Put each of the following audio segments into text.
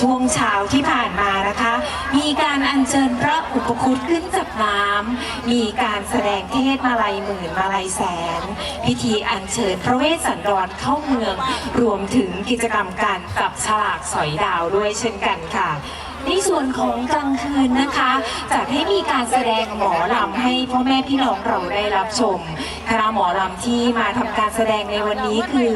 ช่วงเช้าที่ผ่านมานะคะ มีการอัญเชิญพระอุปคุตขึ้นจากน้ำมีการแสดงเทศมาลัยหมื่นมาลัยแสน พิธีอัญเชิญพระเวสสันดรเข้าเมือง รวมถึงกิจกรรมการจับฉลากสอยดาวด้วยเช่นกันค่ะในส่วนของกลางคืนนะคะจัดให้มีการแสดงหมอลำให้พ่อแม่พี่น้องเราได้รับชมคณะหมอลำที่มาทำ การแสดงในวันนี้คือ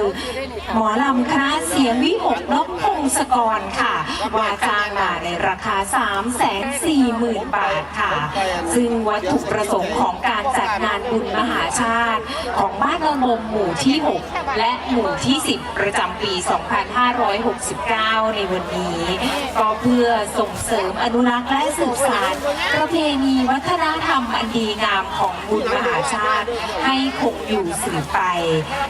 หมอลำคณะเสียงวิหกนพพงศกรค่ะว่าจ้างมาในราคา 3 4 0 0 0 0 บาทค่ะ ซึ่งวัตถุประสงค์ของการจัดงานบุญมหาชาติ ของบ้านระมมหมู่ที่ 6 และหมู่ที่ 10 ประจำปี 2569 ในวันนี้ ก็เพื่อส่งเสริมอนุรักษ์และสืบสานประเพณีวัฒนธรรมอันดีงามของบุญมหาชาติ ให้คงอยู่สืบไป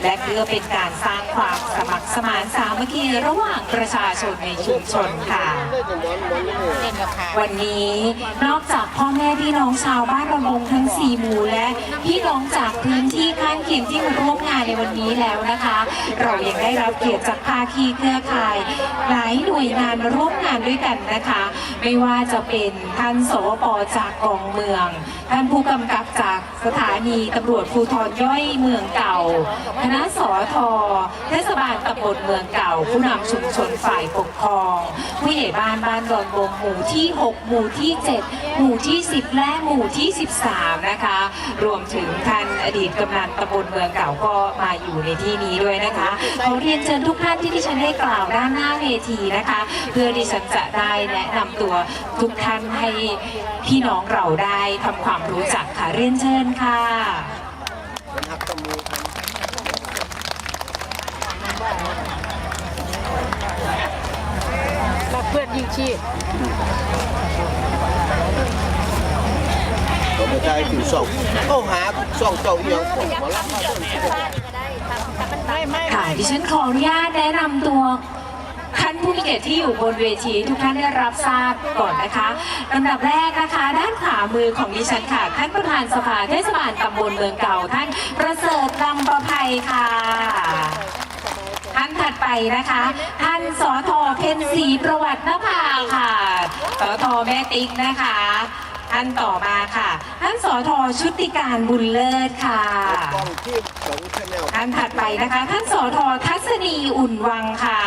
และเพื่อเป็นการสร้างความสมัครสมานสามัคคีระหว่างประชาชนในชุมชนค่ะ วันนี้นอกจากพ่อแม่พี่น้องชาวบ้านระมงทั้ง4หมู่และพี่น้องจากพื้นที่ข้างเคียงที่มาร่วมงานในวันนี้แล้วนะคะ เรายังได้รับเกียรติจากภาคีเครือข่าย หลายหน่วยงานมาร่วมงานด้วยกันนะคะ ไม่ว่าจะเป็นท่านสวปจากกองเมือง ท่านผู้กำกับจากสถานีตำรวจภูธรย่อยเมืองเก่าคณะสอทเทศบาลตำบลเมืองเก่า ผู้นำชุมชนฝ่ายปกครอง ผู้ใหญ่บ้านบ้านดอนบงหมู่ที่ 6 หมู่ที่ 7 หมู่ที่ 10 และหมู่ที่ 13 นะคะ รวมถึงท่านอดีตกำนันตำบลเมืองเก่าก็มาอยู่ในที่นี้ด้วยนะคะขอเรียนเชิญทุกท่านที่ดิฉันได้กล่าวด้านหน้าเวทีนะคะ เพื่อดิฉันจะได้แนะนำตัวทุกท่านให้พี่น้องเราได้ทำความรู้จักค่ะเรียนเชิญค่ะ รักเพื่อนยิ่งชีพผมไม่ได้ถือส่องเข้าหาส่องเจ้าเอียงผมมารับมาต้นไม่ไม่ค่ะดิฉันขออนุญาตแนะนำตัวท่านผู้มีเกียรติที่อยู่บนเวทีทุกท่านได้รับทราบก่อนนะคะลำดับแรกนะคะ ด้านขวามือของดิฉันค่ะ ท่านประธานสภาเทศบาลตำบลเมืองเก่าท่านประเสริฐลำประภัยค่ะท่านถั ดไปนะคะ ท่านสอทอเพนสีประวัตินภาค่ะสอทอแม่ติ๊กนะคะ ท่านต่อมาค่ะ ท่านสอทอชุติการบุญเลิศค่ะ กล้องที่สองชแนลท่านถัดไปนะคะ ท่านสอทอทัศนีอุ่นวังค่ะ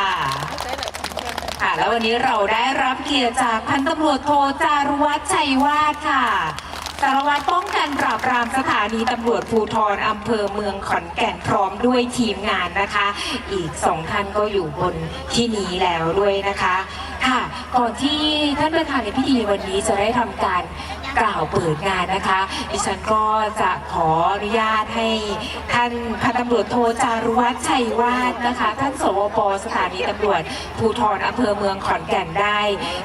ค่ะ แล้ววันนี้เราได้รับเกียรติจากพันตำรวจโทจารุวัฒน์ชัยวาฒค่ะ สารวัตรป้องกันปราบปรามสถานีตำรวจภูธรอำเภอเมืองขอนแก่นพร้อมด้วยทีมงานนะคะ อีกสองท่านก็อยู่บนที่นี้แล้วด้วยนะคะ ค่ะ ก่อนที่ท่านประธานในพิธีวันนี้จะได้ทำการ กล่าวเปิดงานนะคะ ดิฉันก็จะขออนุญาตให้ท่านพันตำรวจโทจารุวัฒน์ชัยวาฒนะคะ ท่านสวปสถานีตำรวจภูธรอำเภอเมืองขอนแก่นได้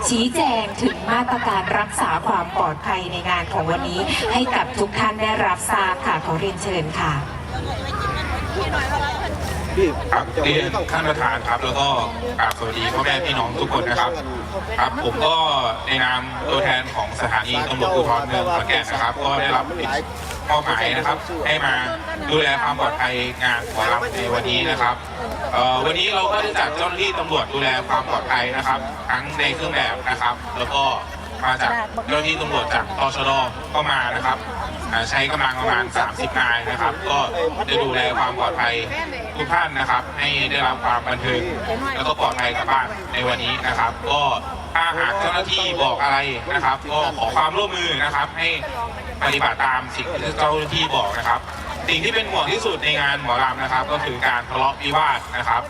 ชี้แจงถึงมาตรการรักษาความปลอดภัยในงานของวันนี้ ให้กับทุกท่านได้รับทราบค่ะขอเรียนเชิญค่ะ ครับเรียนท่านประธานครับแล้วก็กราบสวัสดีพ่อแม่พี่น้องทุกคนนะครับครับ ผมก็ในนามตัวแทนของสถานีตำรวจภูธรเมืองขอนแก่นนะครับ ก็ได้รับมอบหมายนะครับ ให้มาดูแลความปลอดภัยงานหมอลำในวันนี้นะครับเอ่อวันนี้เราก็ได้จัดเจ้าหน้าที่ตำรวจดูแลความปลอดภัยนะครับ ทั้งในเครื่องแบบนะครับ แล้วก็มาจากเจ้าหน้าที่ตำรวจจากตชดก็มานะครับ ใช้กำลังประมาณ 30 นายนะครับ ก็จะดูแลความปลอดภัยทุกท่านนะครับ ให้ได้รับความบันเทิงแล้วก็ปลอดภัยกลับบ้านในวันนี้นะครับ ก็ถ้าหากเจ้าหน้าที่บอกอะไรนะครับ ก็ขอความร่วมมือนะครับ ให้ปฏิบัติตามสิ่งที่เจ้าหน้าที่บอกนะครับ สิ่งที่เป็นห่วงที่สุดในงานหมอลำนะครับ ก็คือการทะเลาะวิวาทนะครับ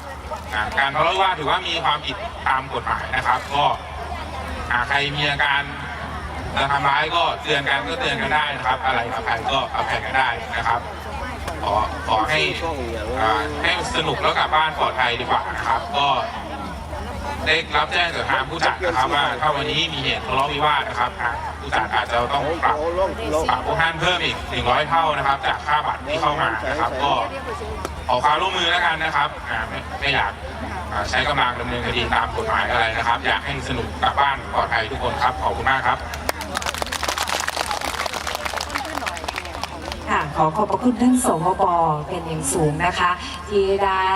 การทะเลาะวิวาทถือว่ามีความผิดตามกฎหมายนะครับ ก็หากใครมีอาการ จะทำร้ายก็เตือนกันก็เตือนกันได้นะครับ อะไรอภัยก็อภัยกันได้นะครับขอขอให้ให้สนุกแล้วกลับบ้านปลอดภัยดีกว่านะครับ ก็ได้รับแจ้งจากทางผู้จัดนะครับว่าถ้าวันนี้มีเหตุทะเลาะวิวาทนะครับทางผู้จัดอาจจะต้องปรับปรับพวกท่านเพิ่มอีก 100 เท่านะครับ จากค่าบัตรที่เข้ามานะครับ ก็ขอความร่วมมือแล้วกันนะครับไม่ไม่อยากใช้กำลังดำเนินคดีตามกฎหมายอะไรนะครับ อยากให้สนุกกลับบ้านปลอดภัยทุกคนครับขอบคุณมากครับ ค่ะขอขอบพระคุณท่านสวบเป็นอย่างสูงนะคะ ที่ได้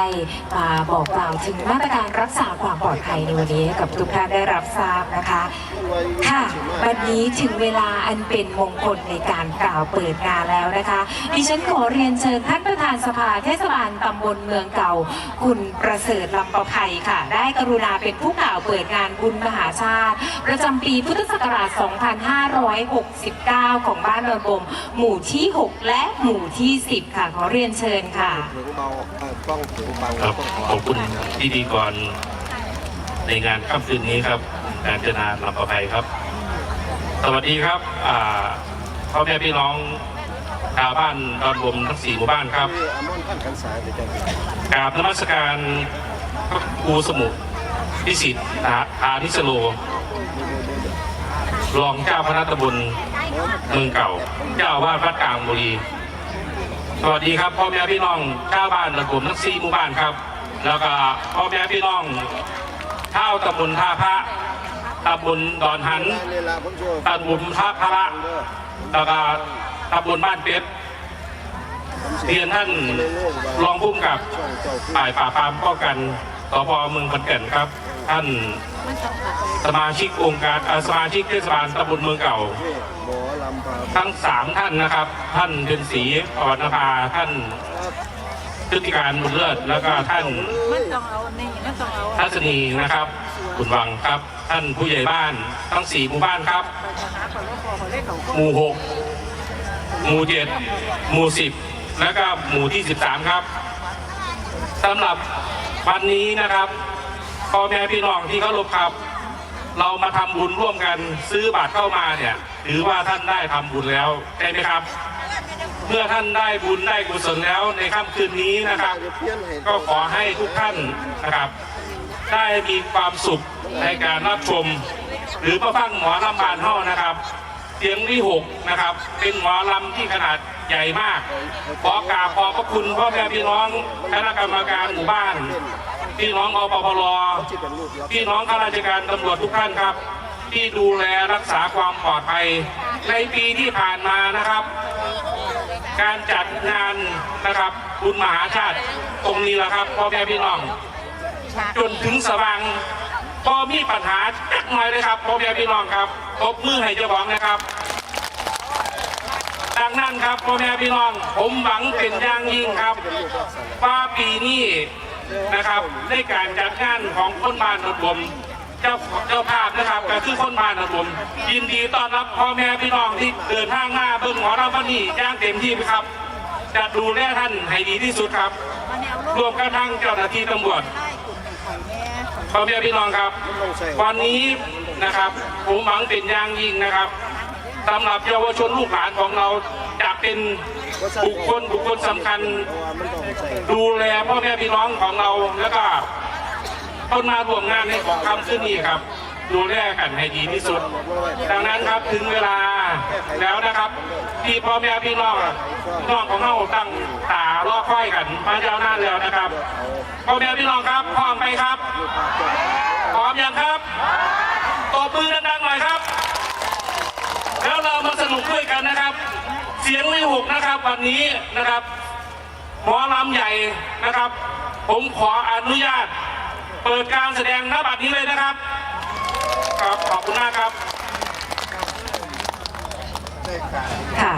มาบอกกล่าวถึงมาตรการรักษาความปลอดภัยในวันนี้ให้กับทุกท่านได้รับทราบนะคะ ค่ะวันนี้ถึงเวลาอันเป็นมงคลในการกล่าวเปิดงานแล้วนะคะ ดิฉันขอเรียนเชิญท่านประธานสภาเทศบาลตำบลเมืองเก่า คุณประเสริฐลำประภัยค่ะ ได้กรุณาเป็นผู้กล่าวเปิดงานบุญมหาชาติ ประจำปีพุทธศักราช 2569 ของบ้านโนนบมหมู่ที่ 6และหมู่ที่ 10 ค่ะ ขอเรียนเชิญค่ะ ถึงเบาเอ่อกล้องถึงเบาครับขอบคุณพิธีกรในงานค่ำคืนนี้ครับการจนาลำประภัยครับ สวัสดีครับอ่าพ่อแม่พี่น้องชาวบ้านดอนบมทั้งสี่หมู่บ้านครับ คืออมอนพันกันสายไปจังกราบนมัสการพระครูสมุพิสิทธิ์อาอานิสโล รองเจ้าคณะตำบลเมืองเก่า เจ้าวาดวัดกลางบุรี สวัสดีครับพ่อแม่พี่น้องชาบ้านระกมทั้งสี่หมู่บ้านครับ แล้วก็พ่อแม่พี่น้องชาตำบลท่าพระตำบลดอนหันตำบลท่าพระแล้วก็ตำบลบ้านเป็ดเรียนท่านรองผู้กำกับช่าคือฝ่ายปราปรามป้องกันสพเมืองขอนแก่นครับ ท่าน สมาชิกองค์การเอ่อสมาชิกเทศบาลตำบลเมืองเก่าเทศหมอลำพาทั้งสามท่านนะครับ ท่านเดือนศรีอรณภาท่านครับพฤติการบุญเลิศแล้วก็ท่านมันต้องเอานี่มันต้องเอาทัศนีนะครับคุณวังครับ ท่านผู้ใหญ่บ้านทั้งสี่หมู่บ้านครับหาคนว่าพอเขาเล่นเขาหมู่หกหมู่เจ็ดหมู่สิบแล้วก็หมู่ที่สิบสามครับสำหรับวันนี้นะครับ พ่อแม่พี่น้องที่เคารพครับ เรามาทำบุญร่วมกันซื้อบัตรเข้ามาเนี่ยถือว่าท่านได้ทำบุญแล้วใช่ไหมครับ เมื่อท่านได้บุญได้กุศลแล้วในค่ำคืนนี้นะครับ ก็ขอให้ทุกท่านนะครับ ได้มีความสุขในการรับชม หรือประฟังหมอลำบานเท่านะครับเสียงที่หกนะครับ เป็นหมอลำที่ขนาดใหญ่มาก ขอกราบขอบพระคุณพ่อแม่พี่น้องคณะกรรมการหมู่บ้าน พี่น้องอปพลที่เป็นรูปลักษณ์พี่น้องข้าราชการตำรวจทุกท่านครับ ที่ดูแลรักษาความปลอดภัย ในปีที่ผ่านมานะครับ การจัดงานนะครับบุญมหาชาติตรงนี้แหละครับพ่อแม่พี่น้อง จนถึงสว่างพอมีปัญหาจักหน่อยเลยครับพ่อแม่พี่น้องครับตบมือให้เจ้าของนะครับดังนั้นครับพ่อแม่พี่น้อง ผมหวังเป็นอย่างยิ่งครับว่าปีนี้ นะครับ ในการจัดงานของคนบ้านระบมเจ้าเจ้าภาพนะครับก็คือคนบ้านระบมยินดีต้อนรับพ่อแม่พี่น้องที่เดินทางมาเบิ่งหมอลำวันนี้ย่างเต็มที่ครับจะดูแลท่านให้ดีที่สุดครับรวมกระทั่งเจ้าหน้าที่ตำรวจพ่อแม่พี่น้องครับ วันนี้นะครับผมหวังเป็นอย่างยิ่งนะครับสำหรับเยาวชนลูกหลานของเรา จะเป็นบุคคลบุคคลสำคัญ ดูแลพ่อแม่พี่น้องของเราแล้วก็ต้นมาร่วมงานในของคำขึ้นนี้ครับ ดูแลกันให้ดีที่สุด ดังนั้นครับถึงเวลาแล้วนะครับ ที่พ่อแม่พี่น้องน้องของเราตั้งตารอคอยกันมายาวนาแล้วนะครับพ่อแม่พี่น้องครับพร้อมไหมครับพร้อมยังครับตบมือดังๆหน่อยครับ แล้วเรามาสนุก สียงวิหกนะครับวันนี้นะครับหมอลำใหญ่นะครับ ผมขออนุญาต เปิดการแสดงณบัดนี้เลยนะครับครับขอบคุณมากครับค่ะ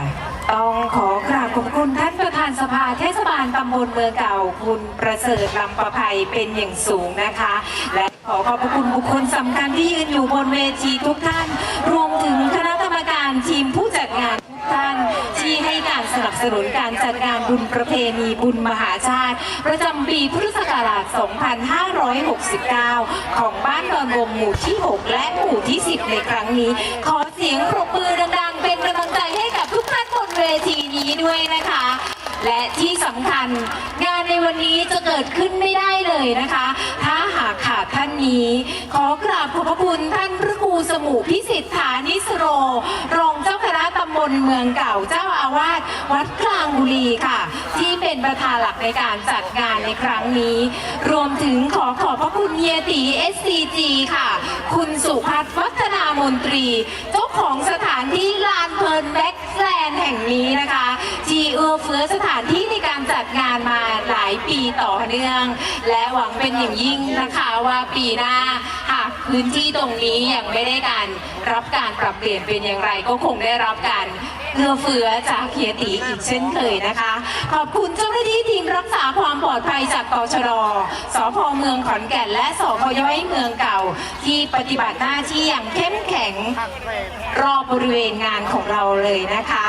ต้องขอกราบขอบคุณท่านประธานสภาเทศบาลตำบลเมืองเก่า คุณประเสริฐลำประภัยเป็นอย่างสูงนะคะ และขอขอบพระคุณบุคคลสำคัญที่ยืนอยู่บนเวทีทุกท่าน รวมถึงคณะกรรมการทีมผู้จัดงานทุกท่าน ที่ให้การสนับสนุนการจัดงานบุญประเพณีบุญมหาชาติ ประจำปีพุทธศักราช 2569 ของบ้านดอนบมหมู่ที่ 6 และหมู่ที่ 10 ในครั้งนี้ ขอเสียงปรบมือดังๆ เป็นกำลังใจให้กับทุกท่านบนเวทีนี้ด้วยนะคะ และที่สำคัญงานในวันนี้จะเกิดขึ้นไม่ได้เลยนะคะ ถ้าหากขาดท่านนี้ ขอกราบขอบพระคุณท่านพระครูสมุพิสิทธานิสโร รองเจ้าคณะตำบลเมืองเก่าเจ้าอาวาสวัดกลางบุรีค่ะ ที่เป็นประธานหลักในการจัดงานในครั้งนี้ รวมถึงขอขอบพระคุณเฮียตี SCG ค่ะ คุณสุพัฒน์วัฒนามนตรี เจ้าของสถานที่ลานเพลินแบ็กแลนด์แห่งนี้นะคะที่เอื้อเฟื้อสถานที่ในการจัดงานมาหลายปีต่อเนื่อง และหวังเป็นอย่างยิ่งนะคะว่าปีหน้าหากพื้นที่ตรงนี้ยังไม่ได้การรับการปรับเปลี่ยนเป็นอย่างไรก็คงได้รับการ เอื้อเฟื้อจากเฮียตีอีกเช่นเคยนะคะ ขอบคุณเจ้าหน้าที่ทีมรักษาความปลอดภัยจากกชรสพเมืองขอนแก่น และสพย้อยเมืองเก่า ที่ปฏิบัติหน้าที่อย่างเข้มแข็งรอบบริเวณงานของเราเลยนะคะ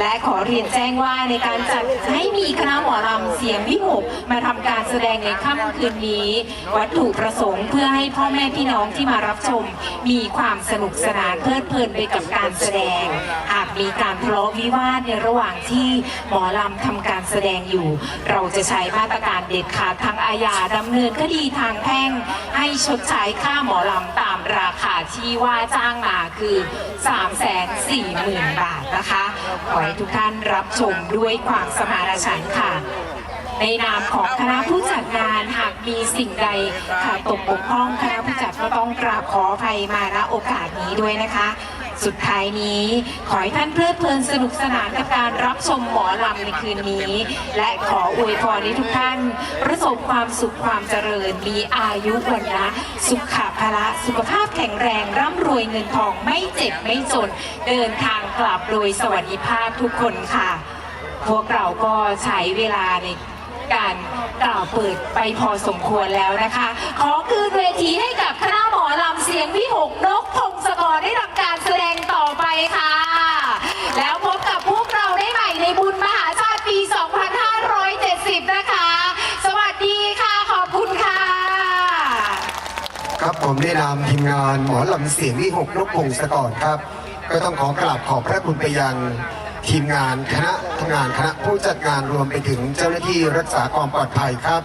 และขอเรียนแจ้งว่าในการจัดให้มีคณะหมอลำเสียงวิหกมาทำการแสดงในค่ำคืนนี้ วัตถุประสงค์เพื่อให้พ่อแม่พี่น้องที่มารับชม มีความสนุกสนานเพลิดเพลินไปกับการแสดงหากมีการทะเลาะวิวาทในระหว่างที่หมอลำทำการแสดงอยู่ เราจะใช้มาตรการเด็ดขาดทางอาญาดำเนินคดีทางแพ่ง ให้ชดใช้ค่าหมอลำตามราคาที่ว่าจ้างมาคือ 3 4 0 0 0 0 บาทนะคะ ขอให้ทุกท่านรับชมด้วยความสมานฉันท์ค่ะในนามของคณะผู้จัดงานหากมีสิ่งใดขาดตกบกพร่องคณะผู้จัดก็ต้องกราบขออภัยมาณโอกาสนี้ด้วยนะคะ สุดท้ายนี้ ขอให้ท่านเพลิดเพลินสนุกสนานกับการรับชมหมอลำในคืนนี้ และขออวยพรให้ทุกท่าน ประสบความสุขความเจริญมีอายุวันนะสุขภาระสุขภาพแข็งแรงร่ำรวยเงินทองไม่เจ็บไม่จน เดินทางกลับโดยสวัสดิภาพทุกคนค่ะ พวกเราก็ใช้เวลาใน การกล่าวเปิดไปพอสมควรแล้วนะคะ ขอคืนเวทีให้กับคณะหมอลำเสียงวิหกนกพงศกรได้ทำการแสดงต่อไปค่ะ แล้วพบกับพวกเราได้ใหม่ในบุญมหาชาติปี 2570 นะคะ สวัสดีค่ะ ขอบคุณค่ะ ครับผมได้นามทีมงานหมอลำเสียงวิหกนกพงศกรครับ ก็ต้องขอกราบขอบพระคุณไปยัง ทีมงานคณะทำงานคณะผู้จัดงานรวมไปถึงเจ้าหน้าที่รักษาความปลอดภัยครับ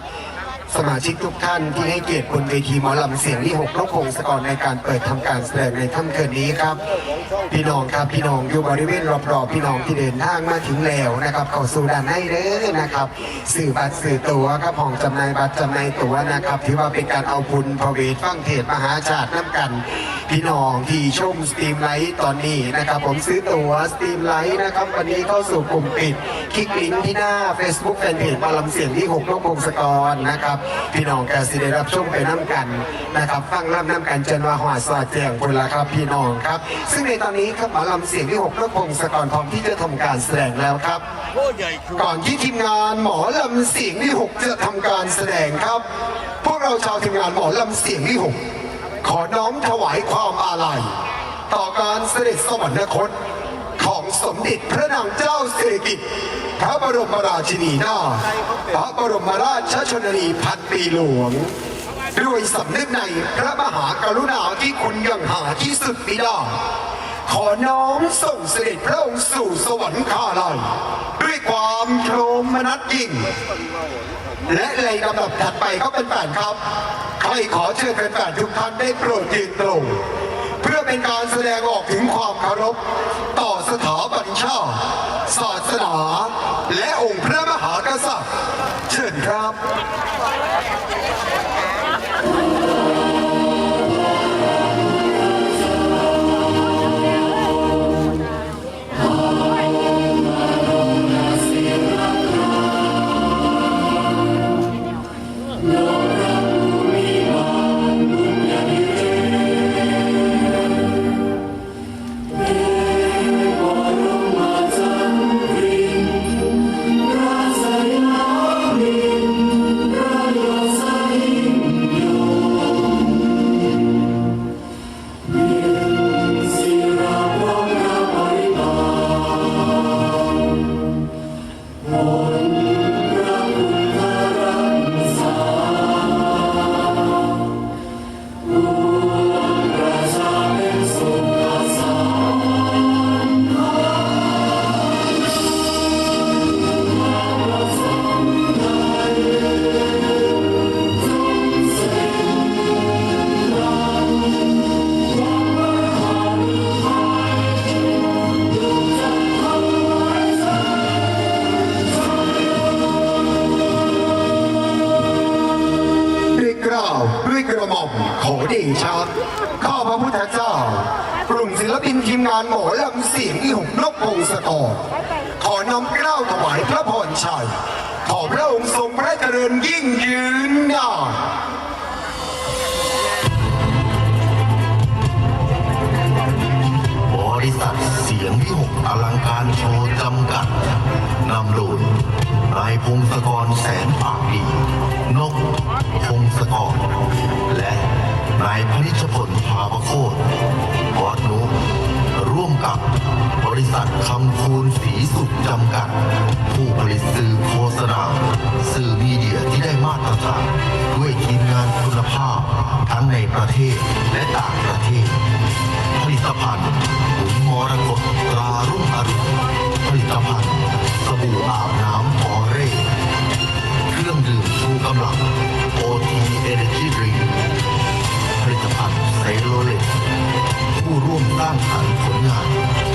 สมาชิกทุกท่านที่ให้เกียรติบนเวทีหมอลำเสียงวิหกนกพงศกรในการเปิดทำการแสดงในค่ำคืนนี้ครับ พี่น้องครับพี่น้องอยู่บริเวณรอบๆพี่น้องที่เดินทางมาถึงแล้วนะครับเข้าสู่ด้านในเด้อนะครับ สื่อบัตรสื่อตั๋วครับห้องจำหน่ายบัตรจำหน่ายตั๋วนะครับถือว่าเป็นการเอาบุญพระเวทฟังเทศมหาชาติน้ำกัน พี่น้องที่ชมสตรีมไลท์ตอนนี้นะครับ ผมซื้อตั๋วสตรีมไลท์นะครับวันนี้เข้าสู่กลุ่มปิด คลิกลิงก์ที่หน้า Facebook แฟนเพจมาลำเสียงที่หกนกพงศกรนะครับพี่น้องแกสิได้รับชมไปน้ำกันนะครับฟังร่ำน้ำกันจนว่าหวาสอดแจงคนละครับพี่น้องครับ ซึ่งในตอนนี้ครับหมาลำเสียงที่หกนกพงศกรพร้อมที่จะทำการแสดงแล้วครับ ก่อนที่ทีมงานหมอลำเสียงที่หกจะทำการแสดงครับ พวกเราชาวทีมงานหมอลำเสียงที่หกขอน้อมถวายความอาลัย ต่อการเสด็จสวรรคต สมเด็จพระนางเจ้าสิริกิติ์พระบรมราชินีนาถพระบรมราชชนนีพันปีหลวง ด้วยสำนึกในพระมหากรุณาที่คุณยังหาที่สุดมิได้ขอน้อมส่งเสด็จพระองค์สู่สวรรคาลัยด้วยความโทมนัสยิ่ง และในลำดับถัดไปก็เป็นแฟนครับ ใครขอเชิญแฟนๆทุกท่านได้โปรดยืนตรง เพื่อเป็นการแสดงออกถึงความเคารพต่อสถาบันชาติศาสนา และองค์พระมหากษัตริย์เชิญครับ นทีมงานหมอลำเสียงหนุ่มนกพงศกรขอน้อเกล้าถวายพระพรชัย ขอพระองค์ทรงพระเจริญยิ่งยืนนานบริษัทเสียงวิหกอลังการโชว์จำกัดนำโดยนายพงศกรแสนปากดี นกพงศกร และนายพนิชพลภาประโคตบอสนุ ร่วมกับบริษัทคำคูณสีสุขจำกัด ผู้ผลิตสื่อโฆษณาสื่อมีเดียที่ได้มาตรฐาน ด้วยทีมงานคุณภาพ ทั้งในประเทศและต่างประเทศ ผลิตภัณฑ์ปุ๋นมรกตตรารุ่งอรุณผลิตภัณฑ์สบู่อาบน้ำออเร่เครื่องดื่มชูกำลัง OT Energy Drink ผลิตภัณฑ์ไซโลเลต ผู้ร่วมสร้างสรรค์ผลงาน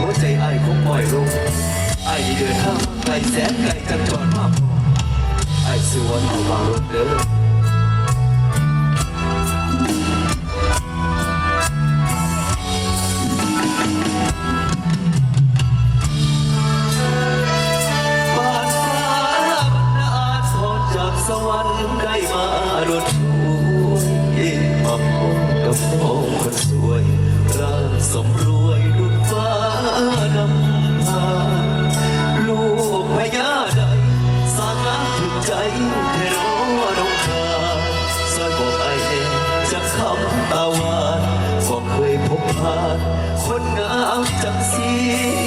หัวใจไอ้คงปล่อยลงไอ้เดินห้างไกลแสนไกลจังจอดมากพอไอ้สิวนเอาบางรถเด้อสวรรค์ได้มาดดช่วยมาพบกับพ่อคนสวยร่างสมรู้ มาคนงามจังสี